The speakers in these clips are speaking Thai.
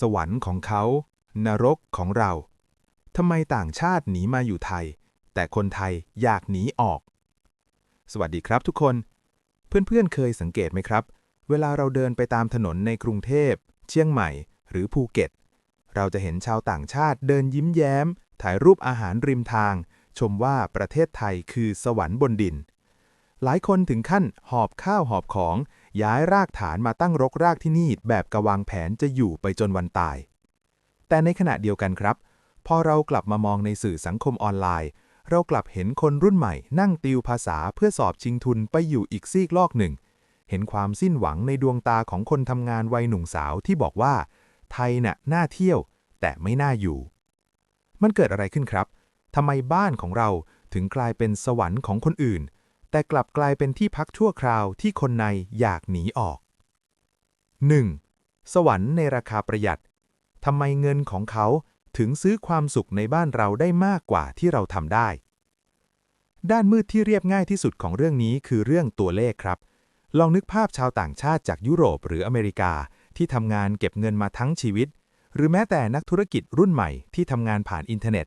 สวรรค์ของเขา นรกของเราทำไมต่างชาติหนีมาอยู่ไทย แต่คนไทยอยากหนีออก สวัสดีครับทุกคน เพื่อนๆเคยสังเกตไหมครับ เวลาเราเดินไปตามถนนในกรุงเทพ เชียงใหม่ หรือภูเก็ต เราจะเห็นชาวต่างชาติเดินยิ้มแย้ม ถ่ายรูปอาหารริมทาง ชมว่าประเทศไทยคือสวรรค์บนดิน หลายคนถึงขั้นหอบข้าวหอบของ ย้ายรากฐานมาตั้งรกรากที่นี่แบบกระวางแผนจะอยู่ไปจนวันตาย แต่ในขณะเดียวกันครับ พอเรากลับมามองในสื่อสังคมออนไลน์ เรากลับเห็นคนรุ่นใหม่ นั่งติวภาษาเพื่อสอบชิงทุนไปอยู่อีกซีกโลกหนึ่ง เห็นความสิ้นหวังในดวงตาของคนทำงานวัยหนุ่มสาวที่บอกว่า ไทยน่ะน่าเที่ยว แต่ไม่น่าอยู่ มันเกิดอะไรขึ้นครับทำไมบ้านของเราถึงกลายเป็นสวรรค์ของคนอื่น แต่กลับกลายเป็นที่พักชั่วคราวที่คนในอยากหนีออก 1. สวรรค์ในราคาประหยัดทำไมเงินของเขาถึงซื้อความสุขในบ้านเราได้มากกว่าที่เราทำได้ ด้านมืดที่เรียบง่ายที่สุดของเรื่องนี้คือเรื่องตัวเลขครับ ลองนึกภาพชาวต่างชาติจากยุโรปหรืออเมริกา ที่ทำงานเก็บเงินมาทั้งชีวิต หรือแม้แต่นักธุรกิจรุ่นใหม่ที่ทำงานผ่านอินเทอร์เน็ต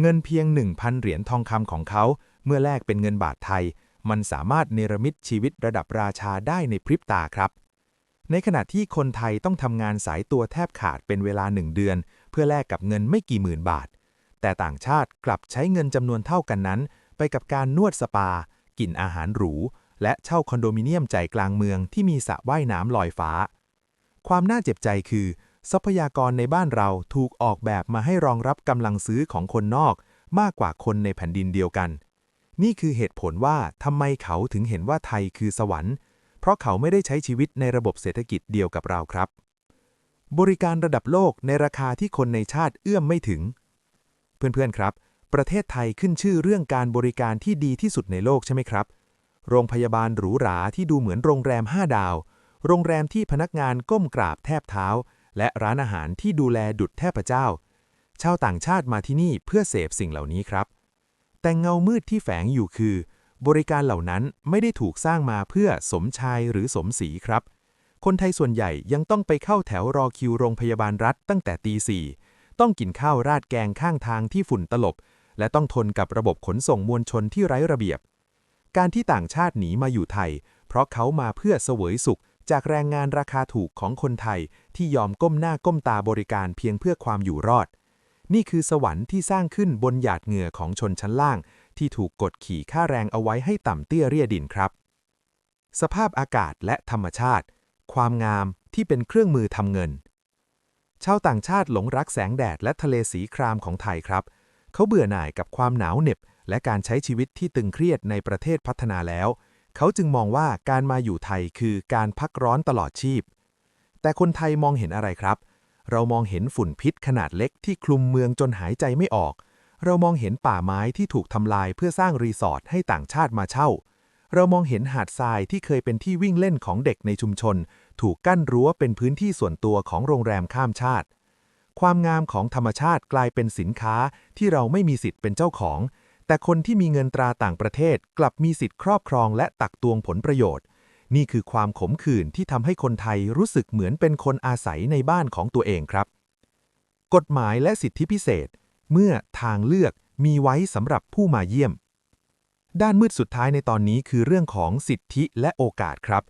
เงินเพียง 1,000 เหรียญทองคำของเขา เมื่อแลกเป็นเงินบาทไทย มันสามารถเนรมิตชีวิตระดับราชาได้ในพริบตาครับ ในขณะที่คนไทยต้องทำงานสายตัวแทบขาดเป็นเวลาหนึ่งเดือน เพื่อแลกกับเงินไม่กี่หมื่นบาท แต่ต่างชาติกลับใช้เงินจำนวนเท่ากันนั้น ไปกับการนวดสปา กินอาหารหรู และเช่าคอนโดมิเนียมใจกลางเมืองที่มีสระว่ายน้ำลอยฟ้า ความน่าเจ็บใจคือ ทรัพยากรในบ้านเราถูกออกแบบมาให้รองรับกำลังซื้อของคนนอก มากกว่าคนในแผ่นดินเดียวกัน นี่คือเหตุผลว่าทำไมเขาถึงเห็นว่าไทยคือสวรรค์ เพราะเขาไม่ได้ใช้ชีวิตในระบบเศรษฐกิจเดียวกับเราครับ บริการระดับโลกในราคาที่คนในชาติเอื้อมไม่ถึง เพื่อนๆครับ ประเทศไทยขึ้นชื่อเรื่องการบริการที่ดีที่สุดในโลกใช่ไหมครับ โรงพยาบาลหรูหราที่ดูเหมือนโรงแรม 5 ดาว โรงแรมที่พนักงานก้มกราบแทบเท้า และร้านอาหารที่ดูแลดุจเทพเจ้า ชาวต่างชาติมาที่นี่เพื่อเสพสิ่งเหล่านี้ครับ แต่เงามืดที่แฝงอยู่คือ บริการเหล่านั้นไม่ได้ถูกสร้างมาเพื่อสมชายหรือสมศรีครับ คนไทยส่วนใหญ่ยังต้องไปเข้าแถวรอคิวโรงพยาบาลรัฐตั้งแต่ตีสี่ต้องกินข้าวราดแกงข้างทางที่ฝุ่นตลบ และต้องทนกับระบบขนส่งมวลชนที่ไร้ระเบียบ การที่ต่างชาติหนีมาอยู่ไทย เพราะเขามาเพื่อเสวยสุข จากแรงงานราคาถูกของคนไทยที่ยอมก้มหน้าก้มตาบริการเพียงเพื่อความอยู่รอด นี่คือสวรรค์ที่สร้างขึ้นบนหยาดเหงื่อของชนชั้นล่าง ที่ถูกกดขี่ค่าแรงเอาไว้ให้ต่ำเตี้ยเรียดินครับ สภาพอากาศและธรรมชาติ ความงามที่เป็นเครื่องมือทำเงิน ชาวต่างชาติหลงรักแสงแดดและทะเลสีครามของไทยครับ เขาเบื่อหน่ายกับความหนาวเหน็บ และการใช้ชีวิตที่ตึงเครียดในประเทศพัฒนาแล้ว เขาจึงมองว่าการมาอยู่ไทยคือการพักร้อนตลอดชีพ แต่คนไทยมองเห็นอะไรครับเเรามองเห็นฝุ่นพิษขนาดเล็กที่คลุมเมืองจนหายใจไม่ออก เรามองเห็นป่าไม้ที่ถูกทำลายเพื่อสร้างรีสอร์ทให้ต่างชาติมาเช่า เรามองเห็นหาดทรายที่เคยเป็นที่วิ่งเล่นของเด็กในชุมชน ถูกกั้นรั้วเป็นพื้นที่ส่วนตัวของโรงแรมข้ามชาติ ความงามของธรรมชาติกลายเป็นสินค้าที่เราไม่มีสิทธิ์เป็นเจ้าของ แต่คนที่มีเงินตราต่างประเทศกลับมีสิทธิ์ครอบครองและตักตวงผลประโยชน์ นี่คือความขมขื่นที่ทำให้คนไทยรู้สึกเหมือนเป็นคนอาศัยในบ้านของตัวเองครับ กฎหมายและสิทธิพิเศษ เมื่อทางเลือกมีไว้สำหรับผู้มาเยี่ยม ด้านมืดสุดท้ายในตอนนี้คือเรื่องของสิทธิและโอกาสครับ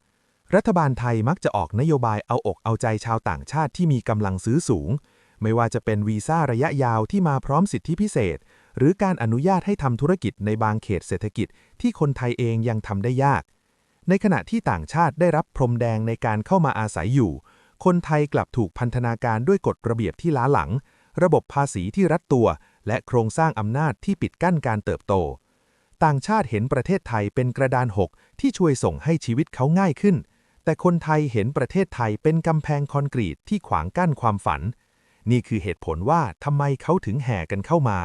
รัฐบาลไทยมักจะออกนโยบายเอาอกเอาใจชาวต่างชาติที่มีกำลังซื้อสูง ไม่ว่าจะเป็นวีซ่าระยะยาวที่มาพร้อมสิทธิพิเศษ หรือการอนุญาตให้ทำธุรกิจในบางเขตเศรษฐกิจที่คนไทยเองยังทำได้ยาก ในขณะที่ต่างชาติได้รับพรมแดงในการเข้ามาอาศัยอยู่ คนไทยกลับถูกพันธนาการด้วยกฎระเบียบที่ล้าหลัง ระบบภาษีที่รัดตัว และโครงสร้างอำนาจที่ปิดกั้นการเติบโต ต่างชาติเห็นประเทศไทยเป็นกระดานหกที่ช่วยส่งให้ชีวิตเขาง่ายขึ้น แต่คนไทยเห็นประเทศไทยเป็นกำแพงคอนกรีตที่ขวางกั้นความฝัน นี่คือเหตุผลว่าทำไมเขาถึงแห่กันเข้ามา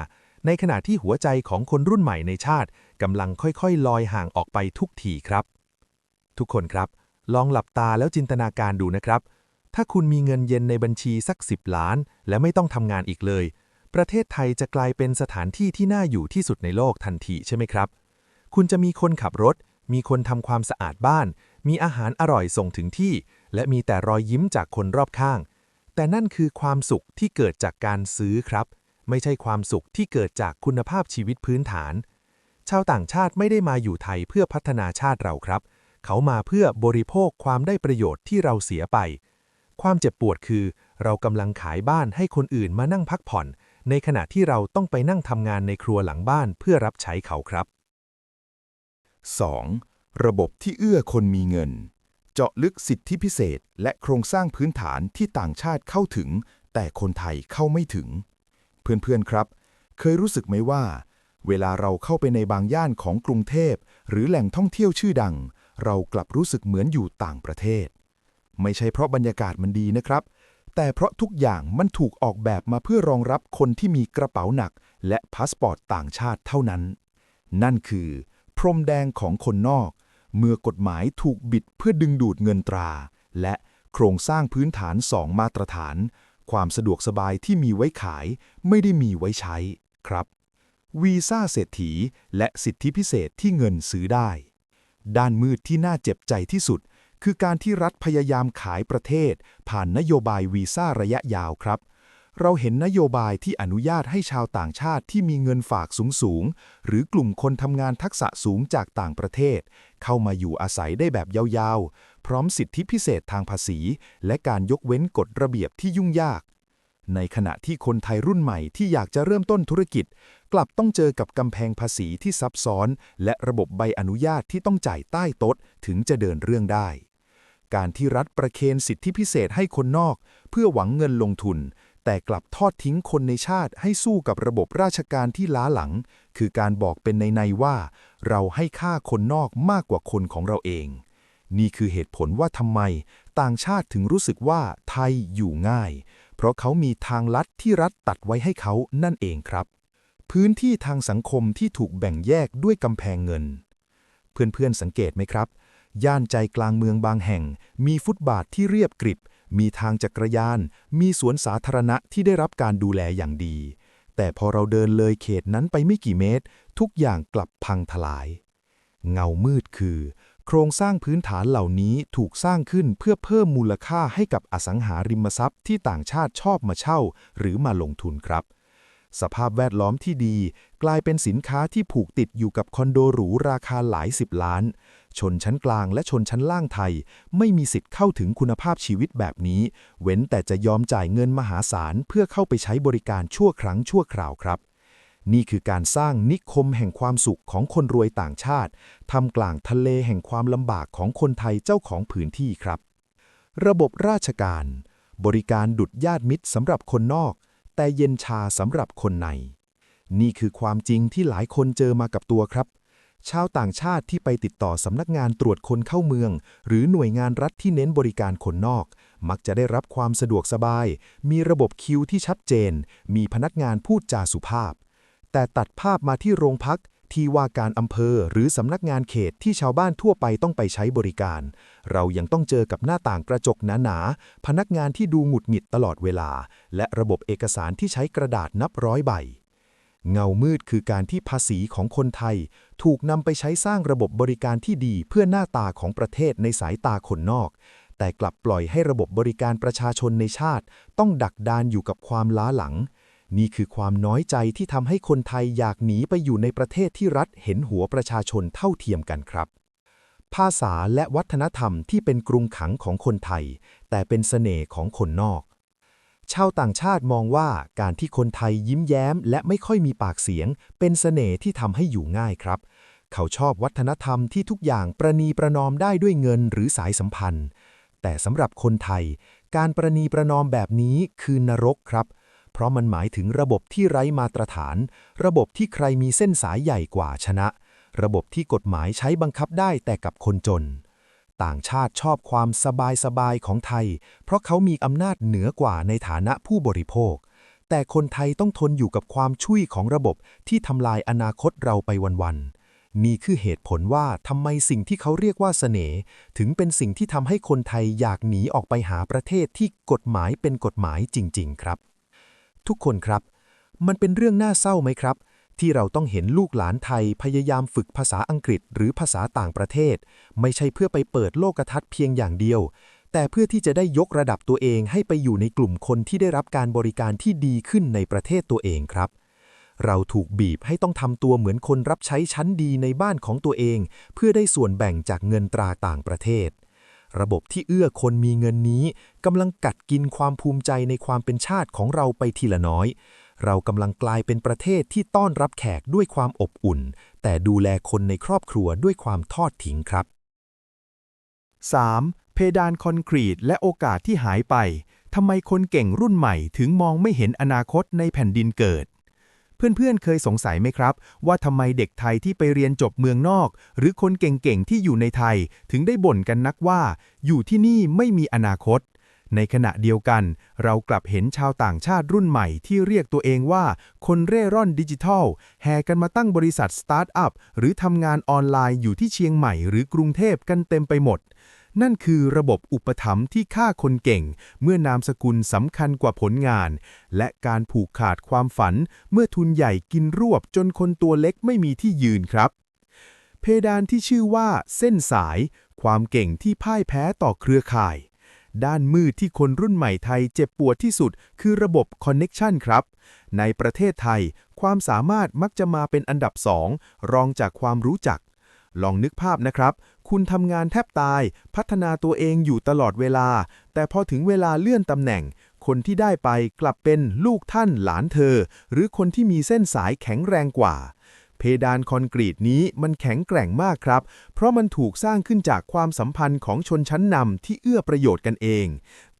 ในขณะที่หัวใจของคนรุ่นใหม่ในชาติกำลังค่อยๆ ลอยห่างออกไปทุกทีครับ ทุกคนครับ ลองหลับตาแล้วจินตนาการดูนะครับ ถ้าคุณมีเงินเย็นในบัญชีสัก 10 ล้าน และไม่ต้องทำงานอีกเลย ประเทศไทยจะกลายเป็นสถานที่ที่น่าอยู่ที่สุดในโลกทันทีใช่ไหมครับ คุณจะมีคนขับรถ มีคนทำความสะอาดบ้าน มีอาหารอร่อยส่งถึงที่ และมีแต่รอยยิ้มจากคนรอบข้าง แต่แต่นั่นคือความสุขที่เกิดจากการซื้อครับ ไม่ใช่ความสุขที่เกิดจากคุณภาพชีวิตพื้นฐาน ชาวต่างชาติไม่ได้มาอยู่ไทยเพื่อพัฒนาชาติเราครับ เขามาเพื่อบริโภคความได้ประโยชน์ที่เราเสียไป ความเจ็บปวดคือ เรากำลังขายบ้านให้คนอื่นมานั่งพักผ่อน ในขณะที่เราต้องไปนั่งทำงานในครัวหลังบ้านเพื่อรับใช้เขาครับ 2. ระบบที่เอื้อคนมีเงิน เจาะลึกสิทธิพิเศษ และโครงสร้างพื้นฐานที่ต่างชาติเข้าถึง แต่คนไทยเข้าไม่ถึง เพื่อนๆครับ เคยรู้สึกไหมว่า เวลาเราเข้าไปในบางย่านของกรุงเทพ หรือแหล่งท่องเที่ยวชื่อดัง เรากลับรู้สึกเหมือนอยู่ต่างประเทศ ไม่ใช่เพราะบรรยากาศมันดีนะครับ แต่เพราะทุกอย่างมันถูกออกแบบมาเพื่อรองรับคนที่มีกระเป๋าหนัก และพาสปอร์ตต่างชาติเท่านั้น นั่นคือ พรมแดงของคนนอก เมื่อกฎหมายถูกบิดเพื่อดึงดูดเงินตรา และโครงสร้างพื้นฐานสองมาตรฐาน ความสะดวกสบายที่มีไว้ขาย ไม่ได้มีไว้ใช้ครับ วีซ่าเศรษฐีและสิทธิพิเศษที่เงินซื้อได้ ด้านมืดที่น่าเจ็บใจที่สุด คือการที่รัฐพยายามขายประเทศ ผ่านนโยบายวีซ่าระยะยาวครับ เราเห็นนโยบายที่อนุญาตให้ชาวต่างชาติที่มีเงินฝากสูงๆ หรือกลุ่มคนทำงานทักษะสูงจากต่างประเทศ เข้ามาอยู่อาศัยได้แบบยาวๆ พร้อมสิทธิพิเศษทางภาษี และการยกเว้นกฎระเบียบที่ยุ่งยากในขณะที่คนไทยรุ่นใหม่ที่อยากจะเริ่มต้นธุรกิจ กลับต้องเจอกับกำแพงภาษีที่ซับซ้อน และระบบใบอนุญาตที่ต้องจ่ายใต้โต๊ะถึงจะเดินเรื่องได้ การที่รัฐประเคนสิทธิพิเศษให้คนนอก เพื่อหวังเงินลงทุน แต่กลับทอดทิ้งคนในชาติให้สู้กับระบบราชการที่ล้าหลัง คือการบอกเป็นในในว่า เราให้ค่าคนนอกมากกว่าคนของเราเอง นี่คือเหตุผลว่าทำไม ต่างชาติถึงรู้สึกว่าไทยอยู่ง่าย เพราะเขามีทางลัดที่รัฐตัดไว้ให้เขานั่นเองครับ พื้นที่ทางสังคมที่ถูกแบ่งแยกด้วยกำแพงเงิน เพื่อนๆสังเกตไหมครับ ย่านใจกลางเมืองบางแห่ง มีฟุตบาทที่เรียบกริบ มีทางจักรยาน มีสวนสาธารณะที่ได้รับการดูแลอย่างดี แต่พอเราเดินเลยเขตนั้นไปไม่กี่เมตร ทุกอย่างกลับพังทลาย เงามืดคือ โครงสร้างพื้นฐานเหล่านี้ถูกสร้างขึ้นเพื่อเพิ่มมูลค่าให้กับอสังหาริมทรัพย์ที่ต่างชาติชอบมาเช่า หรือมาลงทุนครับ สภาพแวดล้อมที่ดี กลายเป็นสินค้าที่ผูกติดอยู่กับคอนโดหรูราคาหลายสิบล้าน ชนชั้นกลางและชนชั้นล่างไทย ไม่มีสิทธิ์เข้าถึงคุณภาพชีวิตแบบนี้ เว้นแต่จะยอมจ่ายเงินมหาศาลเพื่อเข้าไปใช้บริการชั่วครั้งชั่วคราวครับ นี่คือการสร้างนิคมแห่งความสุขของคนรวยต่างชาติทำกลางทะเลแห่งความลำบากของคนไทยเจ้าของผืนที่ครับ ระบบราชการ บริการดุดญาติมิตรสำหรับคนนอก แต่เย็นชาสำหรับคนใน นี่คือความจริงที่หลายคนเจอมากับตัวครับ ชาวต่างชาติที่ไปติดต่อสำนักงานตรวจคนเข้าเมือง หรือหน่วยงานรัฐที่เน้นบริการคนนอก มักจะได้รับความสะดวกสบาย มีระบบคิวที่ชัดเจน มีพนักงานพูดจาสุภาพ แต่ตัดภาพมาที่โรงพัก ที่ว่าการอำเภอหรือสำนักงานเขตที่ชาวบ้านทั่วไปต้องไปใช้บริการ เรายังต้องเจอกับหน้าต่างกระจกหนาๆ พนักงานที่ดูหงุดหงิดตลอดเวลา และระบบเอกสารที่ใช้กระดาษนับร้อยใบ เงามืดคือการที่ภาษีของคนไทย ถูกนำไปใช้สร้างระบบบริการที่ดีเพื่อหน้าตาของประเทศในสายตาคนนอก แต่กลับปล่อยให้ระบบบริการประชาชนในชาติ ต้องดักดานอยู่กับความล้าหลัง นี่คือความน้อยใจที่ทำให้คนไทยอยากหนีไปอยู่ในประเทศที่รัฐเห็นหัวประชาชนเท่าเทียมกันครับ ภาษาและวัฒนธรรมที่เป็นกรุงขังของคนไทย แต่เป็นเสน่ห์ของคนนอก ชาวต่างชาติมองว่าการที่คนไทยยิ้มแย้ม และไม่ค่อยมีปากเสียง เป็นเสน่ห์ที่ทำให้อยู่ง่ายครับ เขาชอบวัฒนธรรมที่ทุกอย่างประนีประนอมได้ด้วยเงินหรือสายสัมพันธ์ แต่สำหรับคนไทย การประนีประนอมแบบนี้คือนรกครับเเพราะมันหมายถึงระบบที่ไร้มาตรฐาน ระบบที่ใครมีเส้นสายใหญ่กว่าชนะ ระบบที่กฎหมายใช้บังคับได้แต่กับคนจน ต่างชาติชอบความสบายสบายของไทย เพราะเขามีอำนาจเหนือกว่าในฐานะผู้บริโภค แต่คนไทยต้องทนอยู่กับความชุยของระบบที่ทำลายอนาคตเราไปวันๆนี่คือเหตุผลว่าทำไมสิ่งที่เขาเรียกว่าเสน่ห์ถึงเป็นสิ่งที่ทำให้คนไทยอยากหนีออกไปหาประเทศที่กฎหมายเป็นกฎหมายจริง ๆ ครับ ทุกคนครับ มันเป็นเรื่องน่าเศร้าไหมครับ ที่เราต้องเห็นลูกหลานไทยพยายามฝึกภาษาอังกฤษหรือภาษาต่างประเทศ ไม่ใช่เพื่อไปเปิดโลกทัศน์เพียงอย่างเดียว แต่เพื่อที่จะได้ยกระดับตัวเองให้ไปอยู่ในกลุ่มคนที่ได้รับการบริการที่ดีขึ้นในประเทศตัวเองครับเราถูกบีบให้ต้องทำตัวเหมือนคนรับใช้ชั้นดีในบ้านของตัวเอง เพื่อได้ส่วนแบ่งจากเงินตราต่างประเทศ ระบบที่เอื้อคนมีเงินนี้กำลังกัดกินความภูมิใจในความเป็นชาติของเราไปทีละน้อย เรากำลังกลายเป็นประเทศที่ต้อนรับแขกด้วยความอบอุ่น แต่ดูแลคนในครอบครัวด้วยความทอดทิ้งครับ 3. เพดานคอนกรีตและโอกาสที่หายไปทำไมคนเก่งรุ่นใหม่ถึงมองไม่เห็นอนาคตในแผ่นดินเกิด เพื่อนๆ เคยสงสัยไหมครับ ว่าทำไมเด็กไทยที่ไปเรียนจบเมืองนอก หรือคนเก่งๆ ที่อยู่ในไทย ถึงได้บ่นกันนักว่า อยู่ที่นี่ไม่มีอนาคต ในขณะเดียวกัน เรากลับเห็นชาวต่างชาติรุ่นใหม่ที่เรียกตัวเองว่า คนเร่ร่อนดิจิทัล แห่กันมาตั้งบริษัทสตาร์ทอัพหรือทำงานออนไลน์อยู่ที่เชียงใหม่หรือกรุงเทพกันเต็มไปหมด นั่นคือระบบอุปถัมภ์ที่ฆ่าคนเก่ง เมื่อนามสกุลสำคัญกว่าผลงาน และการผูกขาดความฝัน เมื่อทุนใหญ่กินรวบจนคนตัวเล็กไม่มีที่ยืนครับ เพดานที่ชื่อว่าเส้นสาย ความเก่งที่พ่ายแพ้ต่อเครือข่าย ด้านมืดที่คนรุ่นใหม่ไทยเจ็บปวดที่สุด คือระบบคอนเน็ชันครับ ในประเทศไทย ความสามารถมักจะมาเป็นอันดับสองรองจากความรู้จัก ลองนึกภาพนะครับ คุณทำงานแทบตาย พัฒนาตัวเองอยู่ตลอดเวลา แต่พอถึงเวลาเลื่อนตำแหน่ง คนที่ได้ไปกลับเป็นลูกท่านหลานเธอ หรือคนที่มีเส้นสายแข็งแรงกว่า เพดานคอนกรีตนี้มันแข็งแกร่งมากครับ เพราะมันถูกสร้างขึ้นจากความสัมพันธ์ของชนชั้นนำที่เอื้อประโยชน์กันเอง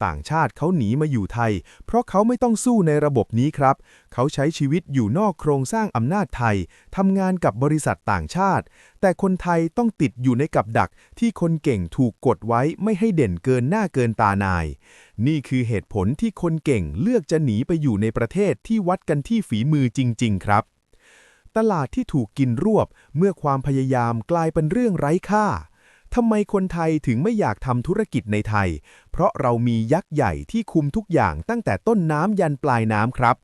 ต่างชาติเขาหนีมาอยู่ไทย เพราะเขาไม่ต้องสู้ในระบบนี้ครับ เขาใช้ชีวิตอยู่นอกโครงสร้างอำนาจไทยทำงานกับบริษัทต่างชาติ แต่คนไทยต้องติดอยู่ในกับดักที่คนเก่งถูกกดไว้ไม่ให้เด่นเกินหน้าเกินตานาย นี่คือเหตุผลที่คนเก่งเลือกจะหนีไปอยู่ในประเทศที่วัดกันที่ฝีมือจริง ๆ ครับ ตลาดที่ถูกกินรวบ เมื่อความพยายามกลายเป็นเรื่องไร้ค่าทำไมคนไทยถึงไม่อยากทำธุรกิจในไทย เพราะเรามียักษ์ใหญ่ที่คุมทุกอย่างตั้งแต่ต้นน้ำยันปลายน้ำครับ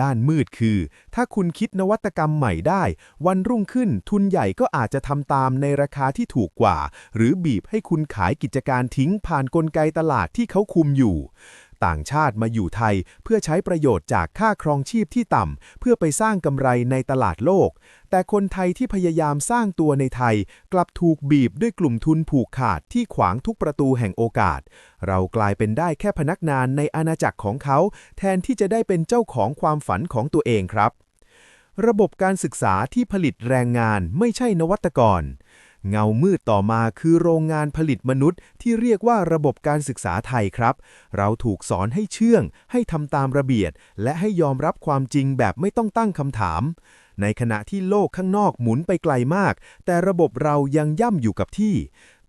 ด้านมืดคือ ถ้าคุณคิดนวัตกรรมใหม่ได้ วันรุ่งขึ้นทุนใหญ่ก็อาจจะทำตามในราคาที่ถูกกว่า หรือบีบให้คุณขายกิจการทิ้งผ่านนกลไกตลาดที่เขาคุมอยู่ ต่างชาติมาอยู่ไทย เพื่อใช้ประโยชน์จากค่าครองชีพที่ต่ำ เพื่อไปสร้างกำไรในตลาดโลก แต่คนไทยที่พยายามสร้างตัวในไทย กลับถูกบีบด้วยกลุ่มทุนผูกขาดที่ขวางทุกประตูแห่งโอกาส เรากลายเป็นได้แค่พนักงานในอาณาจักรของเขา แทนที่จะได้เป็นเจ้าของความฝันของตัวเองครับ ระบบการศึกษาที่ผลิตแรงงานไม่ใช่นวัตกร เงามืดต่อมาคือโรงงานผลิตมนุษย์ ที่เรียกว่าระบบการศึกษาไทยครับ เราถูกสอนให้เชื่อง ให้ทำตามระเบียบและให้ยอมรับความจริงแบบไม่ต้องตั้งคำถาม ในขณะที่โลกข้างนอกหมุนไปไกลมาก แต่ระบบเรายังย่ำอยู่กับที่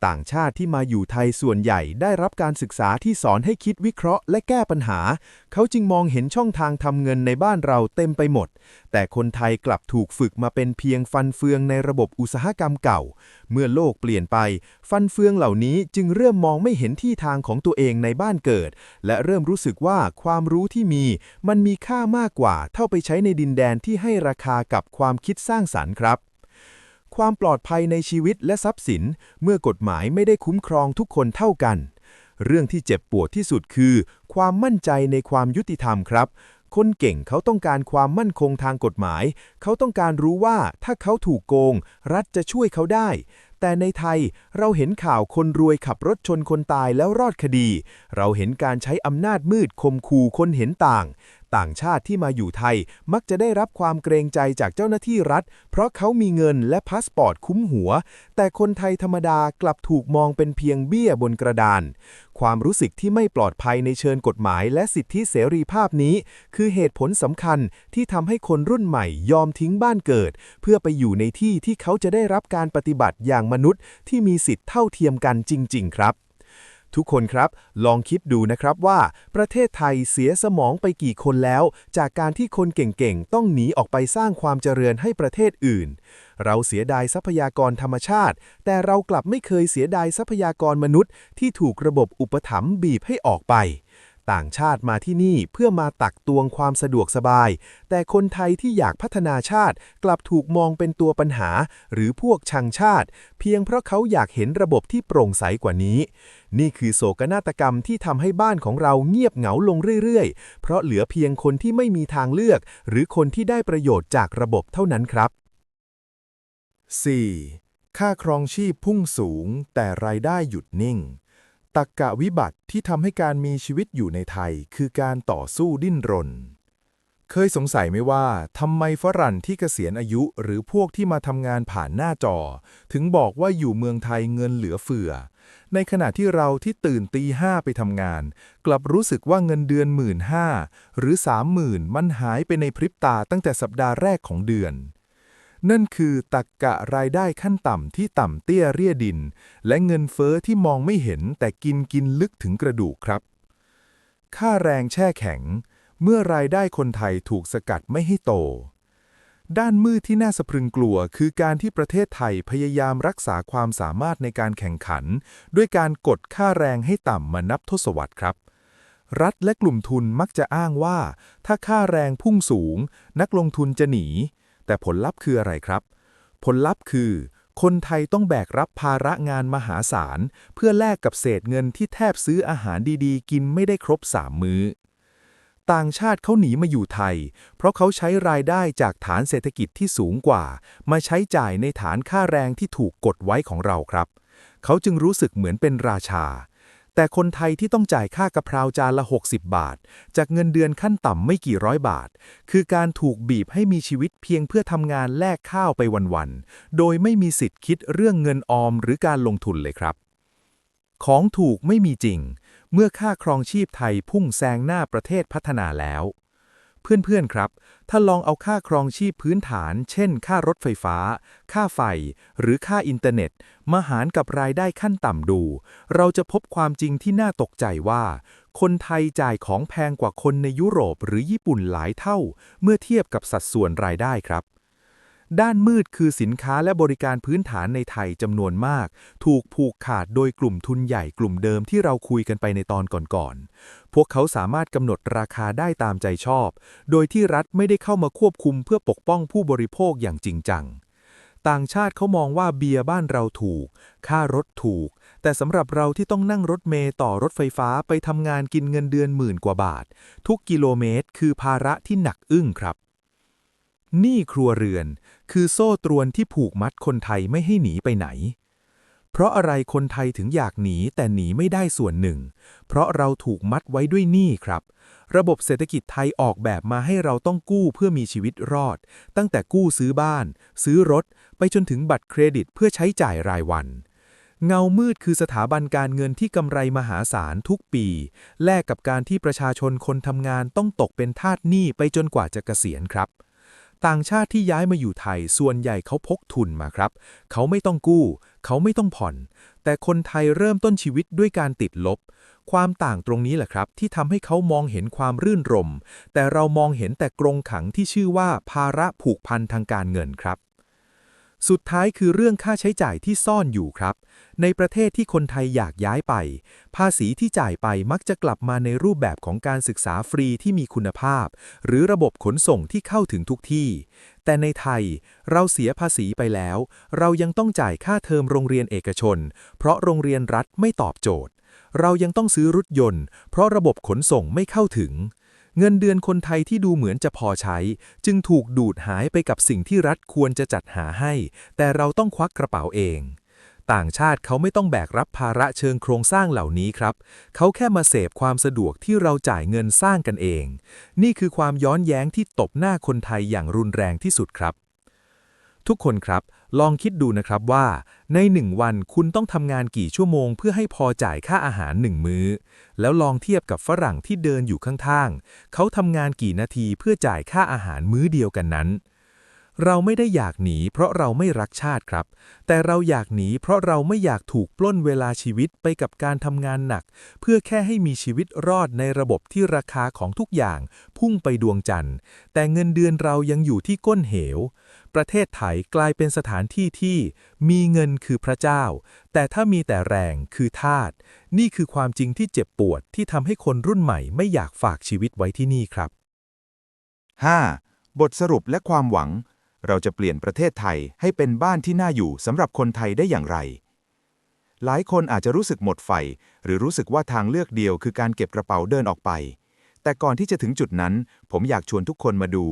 ต่างชาติที่มาอยู่ไทยส่วนใหญ่ได้รับการศึกษาที่สอนให้คิดวิเคราะห์และแก้ปัญหา เขาจึงมองเห็นช่องทางทำเงินในบ้านเราเต็มไปหมด แต่คนไทยกลับถูกฝึกมาเป็นเพียงฟันเฟืองในระบบอุตสาหกรรมเก่า เมื่อโลกเปลี่ยนไป ฟันเฟืองเหล่านี้จึงเริ่มมองไม่เห็นที่ทางของตัวเองในบ้านเกิด และเริ่มรู้สึกว่าความรู้ที่มี มันมีค่ามากกว่าเท่าไปใช้ในดินแดนที่ให้ราคากับความคิดสร้างสรรค์ครับ ความปลอดภัยในชีวิตและทรัพย์สิน เมื่อกฎหมายไม่ได้คุ้มครองทุกคนเท่ากัน เรื่องที่เจ็บปวดที่สุดคือ ความมั่นใจในความยุติธรรมครับ คนเก่งเขาต้องการความมั่นคงทางกฎหมาย เขาต้องการรู้ว่าถ้าเขาถูกโกง รัฐจะช่วยเขาได้ แต่ในไทยเราเห็นข่าวคนรวยขับรถชนคนตายแล้วรอดคดี เราเห็นการใช้อำนาจมืดข่มขู่คนเห็นต่าง ต่างชาติที่มาอยู่ไทย มักจะได้รับความเกรงใจจากเจ้าหน้าที่รัฐ เพราะเขามีเงินและพาสปอร์ตคุ้มหัว แต่คนไทยธรรมดากลับถูกมองเป็นเพียงเบี้ยบนกระดาน ความรู้สึกที่ไม่ปลอดภัยในเชิงกฎหมาย และสิทธิเสรีภาพนี้ คือเหตุผลสำคัญที่ทำให้คนรุ่นใหม่ยอมทิ้งบ้านเกิด เพื่อไปอยู่ในที่ที่เขาจะได้รับการปฏิบัติอย่างมนุษย์ ที่มีสิทธิเท่าเทียมกันจริง ๆ ครับ ทุกคนครับ ลองคิดดูนะครับว่า ประเทศไทยเสียสมองไปกี่คนแล้ว จากการที่คนเก่งๆ ต้องหนีออกไปสร้างความเจริญให้ประเทศอื่น เราเสียดายทรัพยากรธรรมชาติ แต่เรากลับไม่เคยเสียดายทรัพยากรมนุษย์ ที่ถูกระบบอุปถัมภ์บีบให้ออกไป ต่างชาติมาที่นี่เพื่อมาตักตวงความสะดวกสบาย แต่คนไทยที่อยากพัฒนาชาติกลับถูกมองเป็นตัวปัญหา หรือพวกชังชาติ เพียงเพราะเขาอยากเห็นระบบที่โปร่งใสกว่านี้ นี่คือโศกนาฏกรรมที่ทำให้บ้านของเราเงียบเหงาลงเรื่อยๆ เพราะเหลือเพียงคนที่ไม่มีทางเลือก หรือคนที่ได้ประโยชน์จากระบบเท่านั้นครับ 4. ค่าครองชีพพุ่งสูง แต่รายได้หยุดนิ่ง ตักกะวิบัติที่ทำให้การมีชีวิตอยู่ในไทย คือการต่อสู้ดิ้นรน เคยสงสัยไหมว่าทำไมฝรั่งที่เกษียณอายุหรือพวกที่มาทำงานผ่านหน้าจอ ถึงบอกว่าอยู่เมืองไทยเงินเหลือเฟือ ในขณะที่เราที่ตื่นตีห้าไปทำงาน กลับรู้สึกว่าเงินเดือนหมื่นห้าหรือสามหมื่นมันหายไปในพริบตาตั้งแต่สัปดาห์แรกของเดือน นั่นคือตักกะรายได้ขั้นต่ำที่ต่ำเตี้ยเรียดิน และเงินเฟ้อที่มองไม่เห็นแต่กินกินลึกถึงกระดูกครับ ค่าแรงแช่แข็ง เมื่อรายได้คนไทยถูกสกัดไม่ให้โต ด้านมืดที่น่าสะพรึงกลัวคือการที่ประเทศไทยพยายามรักษาความสามารถในการแข่งขัน ด้วยการกดค่าแรงให้ต่ำมานับทศวรรษครับรัฐและกลุ่มทุนมักจะอ้างว่า ถ้าค่าแรงพุ่งสูง นักลงทุนจะหนี แต่ผลลัพธ์คืออะไรครับ ผลลัพธ์คือ คนไทยต้องแบกรับภาระงานมหาศาล เพื่อแลกกับเศษเงินที่แทบซื้ออาหารดีๆ กินไม่ได้ครบสามมื้อ ต่างชาติเขาหนีมาอยู่ไทย เพราะเขาใช้รายได้จากฐานเศรษฐกิจที่สูงกว่า มาใช้จ่ายในฐานค่าแรงที่ถูกกดไว้ของเราครับ เขาจึงรู้สึกเหมือนเป็นราชา แต่คนไทยที่ต้องจ่ายค่ากะเพราจานละ 60 บาท จากเงินเดือนขั้นต่ำไม่กี่ร้อยบาท คือการถูกบีบให้มีชีวิตเพียงเพื่อทำงานแลกข้าวไปวันๆ โดยไม่มีสิทธิ์คิดเรื่องเงินออมหรือการลงทุนเลยครับ ของถูกไม่มีจริง เมื่อค่าครองชีพไทยพุ่งแซงหน้าประเทศพัฒนาแล้ว เพื่อนๆครับ ถ้าลองเอาค่าครองชีพพื้นฐาน เช่น ค่ารถไฟฟ้า ค่าไฟ หรือค่าอินเทอร์เน็ต มาหารกับรายได้ขั้นต่ำดู เราจะพบความจริงที่น่าตกใจว่า คนไทยจ่ายของแพงกว่าคนในยุโรปหรือญี่ปุ่นหลายเท่า เมื่อเทียบกับสัดส่วนรายได้ครับ ด้านมืดคือสินค้าและบริการพื้นฐานในไทยจำนวนมาก ถูกผูกขาดโดยกลุ่มทุนใหญ่กลุ่มเดิมที่เราคุยกันไปในตอนก่อนๆ พวกเขาสามารถกำหนดราคาได้ตามใจชอบ โดยที่รัฐไม่ได้เข้ามาควบคุมเพื่อปกป้องผู้บริโภคอย่างจริงจัง ต่างชาติเขามองว่าเบียร์บ้านเราถูก ค่ารถถูก แต่สำหรับเราที่ต้องนั่งรถเมล์ต่อรถไฟฟ้าไปทำงานกินเงินเดือนหมื่นกว่าบาท ทุกกิโลเมตร คือภาระที่หนักอึ้งครับ หนี้ครัวเรือน คือโซ่ตรวนที่ผูกมัดคนไทยไม่ให้หนีไปไหน เพราะอะไรคนไทยถึงอยากหนีแต่หนีไม่ได้ส่วนหนึ่ง เพราะเราถูกมัดไว้ด้วยหนี้ครับ ระบบเศรษฐกิจไทยออกแบบมาให้เราต้องกู้เพื่อมีชีวิตรอด ตั้งแต่กู้ซื้อบ้าน ซื้อรถ ไปจนถึงบัตรเครดิตเพื่อใช้จ่ายรายวันเงามืดคือสถาบันการเงินที่กำไรมหาศาลทุกปี แลกกับการที่ประชาชนคนทำงานต้องตกเป็นทาสหนี้ไปจนกว่าจะเกษียณครับ ต่างชาติที่ย้ายมาอยู่ไทยส่วนใหญ่เขาพกทุนมาครับ เขาไม่ต้องกู้ เขาไม่ต้องผ่อน แต่คนไทยเริ่มต้นชีวิตด้วยการติดลบ ความต่างตรงนี้แหละครับ ที่ทำให้เขามองเห็นความรื่นรม แต่เรามองเห็นแต่กรงขังที่ชื่อว่าภาระผูกพันทางการเงินครับ สุดท้ายคือเรื่องค่าใช้จ่ายที่ซ่อนอยู่ครับ ในประเทศที่คนไทยอยากย้ายไป ภาษีที่จ่ายไปมักจะกลับมาในรูปแบบของการศึกษาฟรีที่มีคุณภาพ หรือระบบขนส่งที่เข้าถึงทุกที่ แต่ในไทยเราเสียภาษีไปแล้ว เรายังต้องจ่ายค่าเทอมโรงเรียนเอกชน เพราะโรงเรียนรัฐไม่ตอบโจทย์ เรายังต้องซื้อรถยนต์ เพราะระบบขนส่งไม่เข้าถึง เงินเดือนคนไทยที่ดูเหมือนจะพอใช้ จึงถูกดูดหายไปกับสิ่งที่รัฐควรจะจัดหาให้ แต่เราต้องควักกระเป๋าเอง ต่างชาติเขาไม่ต้องแบกรับภาระเชิงโครงสร้างเหล่านี้ครับ เขาแค่มาเสพความสะดวกที่เราจ่ายเงินสร้างกันเอง นี่คือความย้อนแย้งที่ตบหน้าคนไทยอย่างรุนแรงที่สุดครับ ทุกคนครับ ลองคิดดูนะครับว่า ในหนึ่งวันคุณต้องทำงานกี่ชั่วโมง เพื่อให้พอจ่ายค่าอาหารหนึ่งมื้อ แล้วลองเทียบกับฝรั่งที่เดินอยู่ข้างๆ เขาทำงานกี่นาทีเพื่อจ่ายค่าอาหารมื้อเดียวกันนั้น เราไม่ได้อยากหนี เพราะเราไม่รักชาติครับ แต่เราอยากหนีเพราะเราไม่อยากถูกปล้นเวลาชีวิตไปกับการทำงานหนัก เพื่อแค่ให้มีชีวิตรอดในระบบที่ราคาของทุกอย่าง พุ่งไปดวงจันทร์ แต่เงินเดือนเรายังอยู่ที่ก้นเหว ประเทศไทยกลายเป็นสถานที่ที่มีเงินคือพระเจ้า แต่ถ้ามีแต่แรงคือทาสนี่คือความจริงที่เจ็บปวดที่ทำให้คนรุ่นใหม่ไม่อยากฝากชีวิตไว้ที่นี่ครับ 5. บทสรุปและความหวัง เราจะเปลี่ยนประเทศไทยให้เป็นบ้านที่น่าอยู่สำหรับคนไทยได้อย่างไร หลายคนอาจจะรู้สึกหมดไฟ หรือรู้สึกว่าทางเลือกเดียวคือการเก็บกระเป๋าเดินออกไป แต่ก่อนที่จะถึงจุดนั้น ผมอยากชวนทุกคนมาดู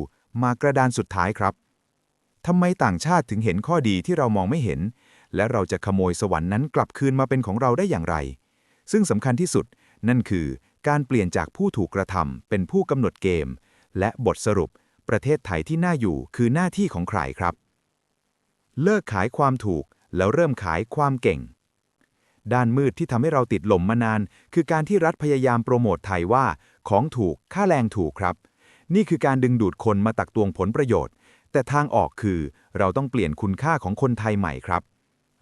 มากระดานสุดท้ายครับ ทำไมต่างชาติถึงเห็นข้อดีที่เรามองไม่เห็น และเราจะขโมยสวรรค์นั้นกลับคืนมาเป็นของเราได้อย่างไร ซึ่งสำคัญที่สุด นั่นคือการเปลี่ยนจากผู้ถูกกระทำเป็นผู้กำหนดเกม และบทสรุป ประเทศไทยที่น่าอยู่คือหน้าที่ของใครครับ เลิกขายความถูกแล้วเริ่มขายความเก่ง ด้านมืดที่ทำให้เราติดหล่มมานาน คือการที่รัฐพยายามโปรโมทไทยว่า ของถูกค่าแรงถูกครับ นี่คือการดึงดูดคนมาตักตวงผลประโยชน์ แต่ทางออกคือ เราต้องเปลี่ยนคุณค่าของคนไทยใหม่ครับ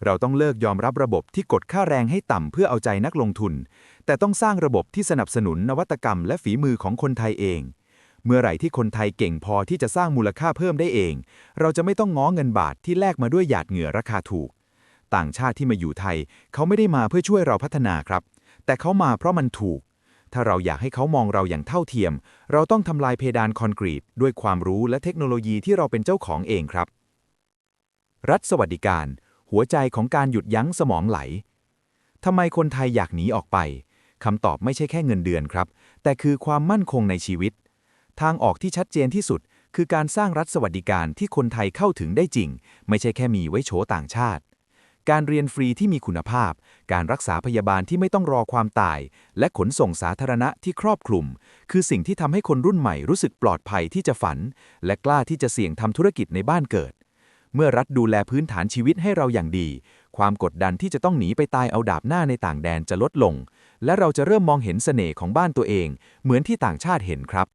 เราต้องเลิกยอมรับระบบที่กดค่าแรงให้ต่ำเพื่อเอาใจนักลงทุน แต่ต้องสร้างระบบที่สนับสนุนนวัตกรรมและฝีมือของคนไทยเอง เมื่อไหร่ที่คนไทยเก่งพอที่จะสร้างมูลค่าเพิ่มได้เอง เราจะไม่ต้องง้อเงินบาทที่แลกมาด้วยหยาดเหงื่อราคาถูก ต่างชาติที่มาอยู่ไทย เขาไม่ได้มาเพื่อช่วยเราพัฒนาครับ แต่เขามาเพราะมันถูก ถ้าเราอยากให้เขามองเราอย่างเท่าเทียม เราต้องทำลายเพดานคอนกรีต ด้วยความรู้และเทคโนโลยีที่เราเป็นเจ้าของเองครับ รัฐสวัสดิการ หัวใจของการหยุดยั้งสมองไหลทำไมคนไทยอยากหนีออกไปคำตอบไม่ใช่แค่เงินเดือนครับ แต่คือความมั่นคงในชีวิต ทางออกที่ชัดเจนที่สุด คือการสร้างรัฐสวัสดิการที่คนไทยเข้าถึงได้จริง ไม่ใช่แค่มีไว้โฉต่างชาติ การเรียนฟรีที่มีคุณภาพ การรักษาพยาบาลที่ไม่ต้องรอความตาย และขนส่งสาธารณะที่ครอบคลุม คือสิ่งที่ทำให้คนรุ่นใหม่รู้สึกปลอดภัยที่จะฝัน และกล้าที่จะเสี่ยงทำธุรกิจในบ้านเกิด เมื่อรัฐดูแลพื้นฐานชีวิตให้เราอย่างดี ความกดดันที่จะต้องหนีไปตายเอาดาบหน้าในต่างแดนจะลดลง และเราจะเริ่มมองเห็นเสน่ห์ของบ้านตัวเอง เหมือนที่ต่างชาติเห็นครับ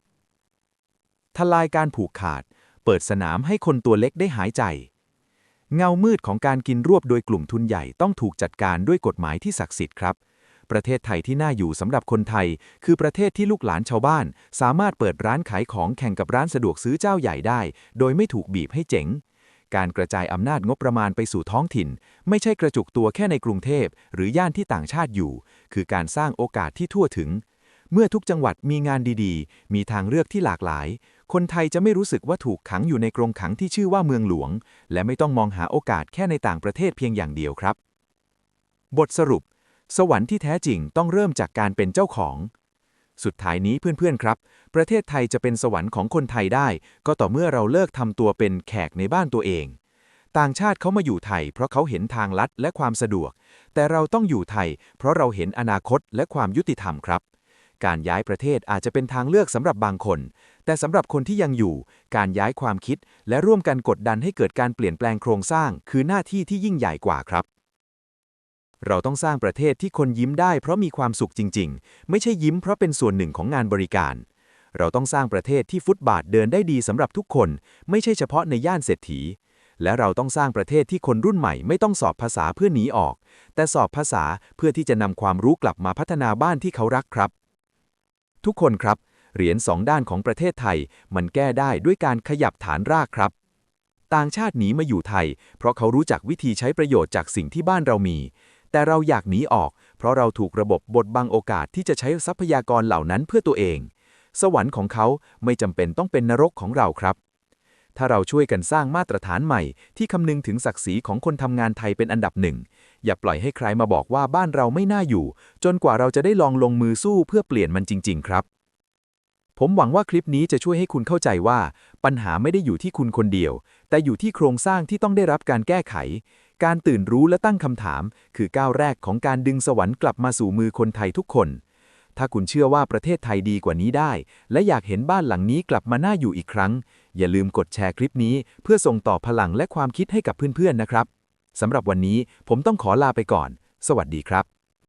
ทลายการผูกขาด เปิดสนามให้คนตัวเล็กได้หายใจ เงามืดของการกินรวบโดยกลุ่มทุนใหญ่ต้องถูกจัดการด้วยกฎหมายที่ศักดิ์สิทธิ์ครับ ประเทศไทยที่น่าอยู่สำหรับคนไทย คือประเทศที่ลูกหลานชาวบ้าน สามารถเปิดร้านขายของแข่งกับร้านสะดวกซื้อเจ้าใหญ่ได้ โดยไม่ถูกบีบให้เจ๋ง การกระจายอำนาจงบประมาณไปสู่ท้องถิ่น ไม่ใช่กระจุกตัวแค่ในกรุงเทพ หรือย่านที่ต่างชาติอยู่ คือการสร้างโอกาสที่ทั่วถึง เมื่อทุกจังหวัดมีงานดีๆ มีทางเลือกที่หลากหลาย คนไทยจะไม่รู้สึกว่าถูกขังอยู่ในกรงขังที่ชื่อว่าเมืองหลวง และไม่ต้องมองหาโอกาสแค่ในต่างประเทศเพียงอย่างเดียวครับ บทสรุป สวรรค์ที่แท้จริงต้องเริ่มจากการเป็นเจ้าของ สุดท้ายนี้เพื่อนๆครับ ประเทศไทยจะเป็นสวรรค์ของคนไทยได้ ก็ต่อเมื่อเราเลิกทำตัวเป็นแขกในบ้านตัวเอง ต่างชาติเขามาอยู่ไทย เพราะเขาเห็นทางลัดและความสะดวก แต่เราต้องอยู่ไทย เพราะเราเห็นอนาคตและความยุติธรรมครับ การย้ายประเทศอาจจะเป็นทางเลือกสำหรับบางคน แต่สำหรับคนที่ยังอยู่ การย้ายความคิด และร่วมกันกดดันให้เกิดการเปลี่ยนแปลงโครงสร้าง คือหน้าที่ที่ยิ่งใหญ่กว่าครับ เราต้องสร้างประเทศที่คนยิ้มได้เพราะมีความสุขจริง ๆ ไม่ใช่ยิ้มเพราะเป็นส่วนหนึ่งของงานบริการ เราต้องสร้างประเทศที่ฟุตบาทเดินได้ดีสำหรับทุกคน ไม่ใช่เฉพาะในย่านเศรษฐีและเราต้องสร้างประเทศที่คนรุ่นใหม่ไม่ต้องสอบภาษาเพื่อหนีออก แต่สอบภาษาเพื่อที่จะนำความรู้กลับมาพัฒนาบ้านที่เขารักครับ ทุกคนครับ เหรียญสองด้านของประเทศไทย มันแก้ได้ด้วยการขยับฐานรากครับ ต่างชาติหนีมาอยู่ไทย เพราะเขารู้จักวิธีใช้ประโยชน์จากสิ่งที่บ้านเรามี แต่เราอยากหนีออก เพราะเราถูกระบบบดบังโอกาสที่จะใช้ทรัพยากรเหล่านั้นเพื่อตัวเอง สวรรค์ของเขาไม่จำเป็นต้องเป็นนรกของเราครับถ้าเราช่วยกันสร้างมาตรฐานใหม่ที่คำนึงถึงศักดิ์ศรีของคนทำงานไทยเป็นอันดับหนึ่ง อย่าปล่อยให้ใครมาบอกว่าบ้านเราไม่น่าอยู่ จนกว่าเราจะได้ลองลงมือสู้เพื่อเปลี่ยนมันจริง ๆ ครับ ผมหวังว่าคลิปนี้จะช่วยให้คุณเข้าใจว่า ปัญหาไม่ได้อยู่ที่คุณคนเดียว แต่อยู่ที่โครงสร้างที่ต้องได้รับการแก้ไข การตื่นรู้และตั้งคำถาม คือก้าวแรกของการดึงสวรรค์กลับมาสู่มือคนไทยทุกคน ถ้าคุณเชื่อว่าประเทศไทยดีกว่านี้ได้ และอยากเห็นบ้านหลังนี้กลับมาน่าอยู่อีกครั้ง อย่าลืมกดแชร์คลิปนี้ เพื่อส่งต่อพลังและความคิดให้กับเพื่อนๆนะครับ สำหรับวันนี้ผมต้องขอลาไปก่อน สวัสดีครับ